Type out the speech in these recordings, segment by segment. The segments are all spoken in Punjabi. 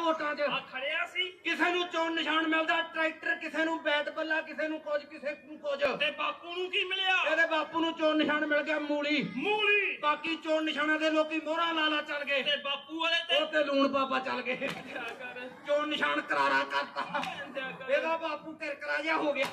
ਵੋਟਾਂ 'ਚ ਆ ਖੜਿਆ ਸੀ। ਕਿਸੇ ਨੂੰ ਚੋਣ ਨਿਸ਼ਾਨ ਮਿਲਦਾ ਟਰੈਕਟਰ ਕਿਸੇ ਨੂੰ ਬੈਟ ਬੱਲਾ ਕਿਸੇ ਨੂੰ ਕੁਝ ਕਿਸੇ ਨੂੰ ਕੁਝ। ਤੇ ਬਾਪੂ ਨੂੰ ਕੀ ਮਿਲਿਆ? ਇਹਦੇ ਬਾਪੂ ਨੂੰ ਚੋਣ ਨਿਸ਼ਾਨ ਮਿਲ ਗਿਆ ਮੂਲੀ। ਮੂਲੀ। ਬਾਕੀ ਚੋਣ ਨਿਸ਼ਾਨਾਂ ਦੇ ਲੋਕੀ ਮੋਹਰਾਂ ਲਾਲਾ ਚੱਲ ਗਏ। ਤੇ ਬਾਪੂ ਵਾਲੇ ਤੇ ਉਹ ਤੇ ਲੂਣ ਪਾਪਾ ਚੱਲ ਗਏ। ਚੋਣ ਨਿਸ਼ਾਨ ਕਰਾਰਾ ਕਰਤਾ। ਇਹਦਾ ਬਾਪੂ ਕਿਰਕਰਾ ਜਿਹਾ ਹੋ ਗਿਆ।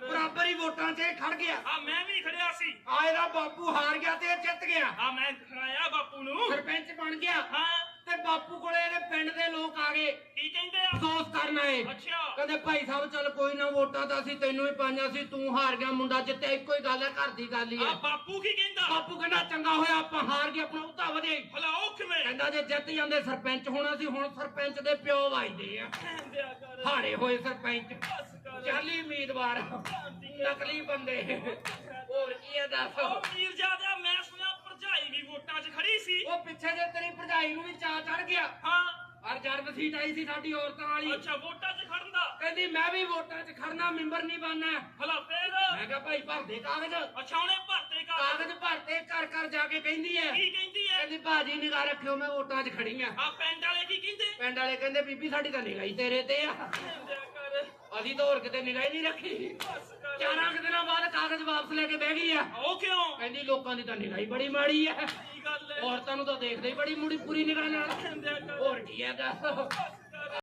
ਬਰਾਬਰ ਹੀ ਵੋਟਾਂ 'ਚ ਇਹ ਖੜ ਗਿਆ। ਆ ਮੈਂ ਵੀ ਖੜਿਆ ਸੀ। ਆ ਇਹਦਾ ਬਾਪੂ ਹਾਰ ਗਿਆ ਤੇ ਇਹ ਜਿੱਤ ਗਿਆ। ਆ ਮੈਂ ਖੜਾਇਆ ਬਾਪੂ ਨੂੰ। ਸਰਪੰਚ ਬਣ ਗਿਆ। ਹਾਂ ਤੇ ਬਾਪੂ ਕੋਲੇ ਇਹਦੇ ਪਿੰਡ ਦੇ ਲੋਕ ਆ ਗਏ ਕੀ ਕਹਿੰਦੇ ਆ ਅਫਸੋਸ ਕਰਨ ਅੱਛਾ। ਕਹਿੰਦੇ ਭਾਈ ਸਾਹਿਬ ਚੱਲ ਕੋਈ ਨਾ ਵੋਟਾਂ ਤਾਂ ਅਸੀਂ ਤੈਨੂੰ ਹੀ ਪਾਈਆਂ ਸੀ ਤੂੰ ਹਾਰ ਗਿਆ ਮੁੰਡਾ ਜਿੱਤੇ ਇੱਕੋ ਹੀ ਗੱਲ ਹੈ ਘਰ ਦੀ ਗੱਲ ਹੀ ਆ। ਹੈ ਬਾਪੂ ਕੀ ਕਹਿੰਦਾ? ਬਾਪੂ ਕਹਿੰਦਾ ਚੰਗਾ ਹੋਇਆ ਆਪਾਂ ਹਾਰ ਗਏ ਆਪਣਾ ਉਹਦਾ ਵਧੇ। ਭਲਾ ਉਹ ਕਿਵੇਂ? ਕਹਿੰਦਾ ਜੇ ਜਿੱਤ ਜਾਂਦੇ ਸਰਪੰਚ ਹੋਣਾ ਸੀ ਹੁਣ ਸਰਪੰਚ ਦੇ ਪਿਓ ਵੱਜਦੇ ਆ। ਹਾਰੇ ਹੋਏ ਸਰਪੰਚ। ਜਾਲੀ ਉਮੀਦਵਾਰ ਨਕਲੀ ਬੰਦੇ। ਹੋਰ ਕੀ ਹੈ ਦੱਸ। ਉਹ ਵੀਰ ਜਾਦਿਆ ਮੈਂ ਸੁਣਿਆ ਭਰਜਾਈ ਵੀ ਵੋਟਾਂ 'ਚ ਖੜੀ ਸੀ। ਉਹ ਪਿੱਛੇ ਜੇ ਤੇਰੀ ਭਰਜਾਈ ਨੂੰ ਵੀ ਚਾਹ ਚੜ ਗਿਆ। ਹਾਂ। ਔਰ ਜਰਬ ਸੀਟ ਆਈ ਸੀ ਸਾਡੀ ਔਰਤਾਂ ਵਾਲੀ। ਅੱਛਾ ਵੋਟਾਂ 'ਚ ਖੜਨ ਦਾ? ਕਹਿੰਦੀ ਮੈਂ ਵੀ ਵੋਟਾਂ 'ਚ ਖੜਨਾ ਮੈਂਬਰ ਨਹੀਂ ਬਣਨਾ। ਭਲਾ ਫੇਰ ਮੈਂ ਕਿਹਾ ਭਾਈ ਭਰਦੇ ਕਾਗਜ਼? ਅੱਛਾ ਉਹਨੇ ਭਰਤੇ ਕਾ ਕਾਗਜ਼ ਭਰਤੇ ਘਰ ਘਰ ਜਾ ਕੇ ਕਹਿੰਦੀ ਐ। ਕੀ ਕਹਿੰਦੀ ਐ? ਕਹਿੰਦੀ ਭਾਜੀ ਨਿਗਾਹ ਰੱਖਿਓ ਮੈਂ ਵੋਟਾਂ 'ਚ ਖੜੀ ਆ। ਆ ਪਿੰਡ ਵਾਲੇ ਕੀ ਕਹਿੰਦੇ? ਪਿੰਡ ਵਾਲੇ ਕਹਿੰਦੇ ਬੀਬੀ ਸਾਡੀ ਤਾਂ ਨਿਗਾਹ ਹੀ ਤੇਰੇ ਤੇ ਆ। ਕਰ। ਅਸੀਂ ਤਾਂ ਹੋਰ ਕਿਤੇ ਨਿਗਾਹ ਹੀ ਨਹੀਂ ਰੱਖੀ। ਬਸ ਕਰ। ਚਾਰਾਂ ਕੁ ਦਿਨਾਂ ਬਾਅਦ ਕਾਗਜ਼ ਵਾਪਸ ਲੈ ਕੇ ਬਹਿ ਗਈ ਆ ਉਹ ਕਿਉਂ? ਕਹਿੰਦੀ ਲੋਕਾਂ ਦੀ ਤਾਂ ਨਿਗਾਹ ਹੀ ਬੜੀ ਮਾੜੀ ਆ ਔਰਤਾਂ ਨੂੰ ਤਾਂ ਦੇਖਦੇ ਹੀ ਬੜੀ ਮੁੜੀ ਪੂਰੀ ਨਿਗਾਹ ਨਾਲ। ਕਹਿੰਦਿਆ ਕਰ ਹੋਰ ਕੀ ਹੈ ਦੱਸ